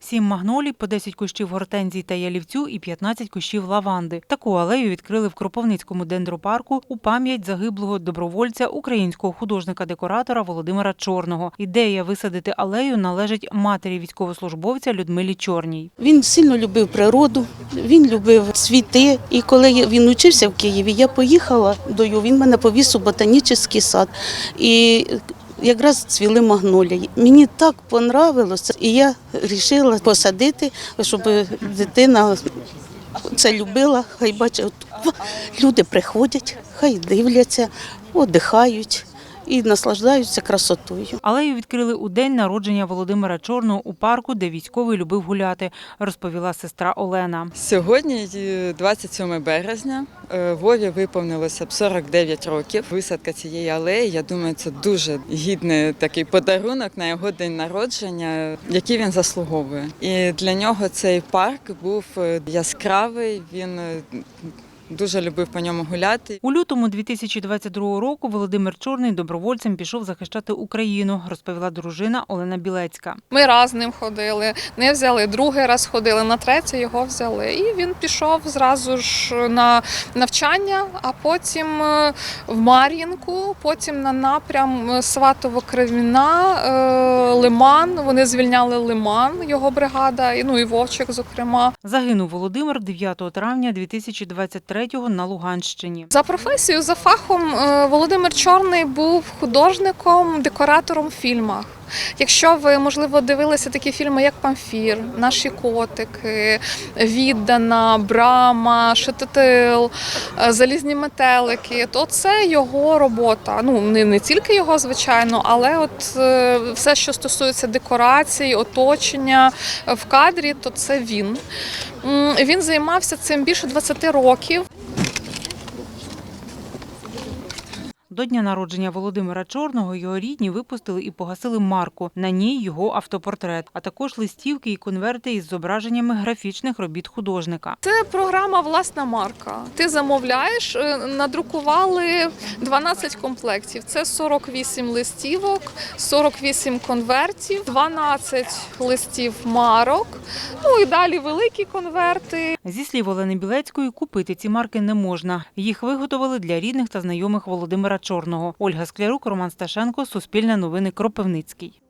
Сім магнолій, по 10 кущів гортензій та ялівцю і 15 кущів лаванди. Таку алею відкрили в Кропивницькому дендропарку у пам'ять загиблого добровольця українського художника-декоратора Володимира Чорного. Ідея висадити алею належить матері військовослужбовця Людмилі Чорній. Він сильно любив природу, він любив цвіти. І коли він учився в Києві, я поїхала до його, він мене повіз у ботанічний сад. І якраз цвіли магнолії. Мені так понравилося, і я вирішила посадити, щоб дитина це любила. Хай бачить, люди приходять, хай дивляться, одихають і наслаждаються красотою. Алею відкрили у день народження Володимира Чорного у парку, де військовий любив гуляти, розповіла сестра Олена. Сьогодні, е, 27 березня, е, Вові виповнилося б 49 років. Висадка цієї алеї, я думаю, це дуже гідний такий подарунок на його день народження, який він заслуговує. І для нього цей парк був е, яскравий. Він е, дуже любив по ньому гуляти. У лютому 2022 року Володимир Чорний добровольцем пішов захищати Україну, розповіла дружина Олена Білецька. Ми раз з ним ходили, не взяли, другий раз ходили, на третій його взяли. І він пішов зразу ж на навчання, а потім е, в Мар'їнку, потім на напрям е, Сватово-Креміна, е, Лиман. Вони звільняли Лиман, його бригада, і, ну і Вовчик, зокрема. Загинув Володимир 9 травня 2023-го на Луганщині. За професією, за фахом е, Володимир Чорний був художником, декоратором в фільмах. Якщо ви, можливо, дивилися такі фільми, як Памфір, Наші котики, Віддана, Брама, Шететил, е, Залізні метелики, то це його робота. Ну не, не тільки його, звичайно, але от е, все, що стосується декорацій, оточення в кадрі, то це він. Він займався цим більше 20 років. До дня народження Володимира Чорного його рідні випустили і погасили марку. На ній його автопортрет, а також листівки і конверти із зображеннями графічних робіт художника. Це програма власна марка. Ти замовляєш, е, надрукували 12 комплектів. Це 48 листівок, 48 конвертів, 12 листів марок. Ну і далі великі конверти. Зі слів Олени Білецької, купити ці марки не можна. Їх виготовили для рідних та знайомих Володимира Чорного. Ольга Склярук, Роман Сташенко, Суспільне новини Кропивницький.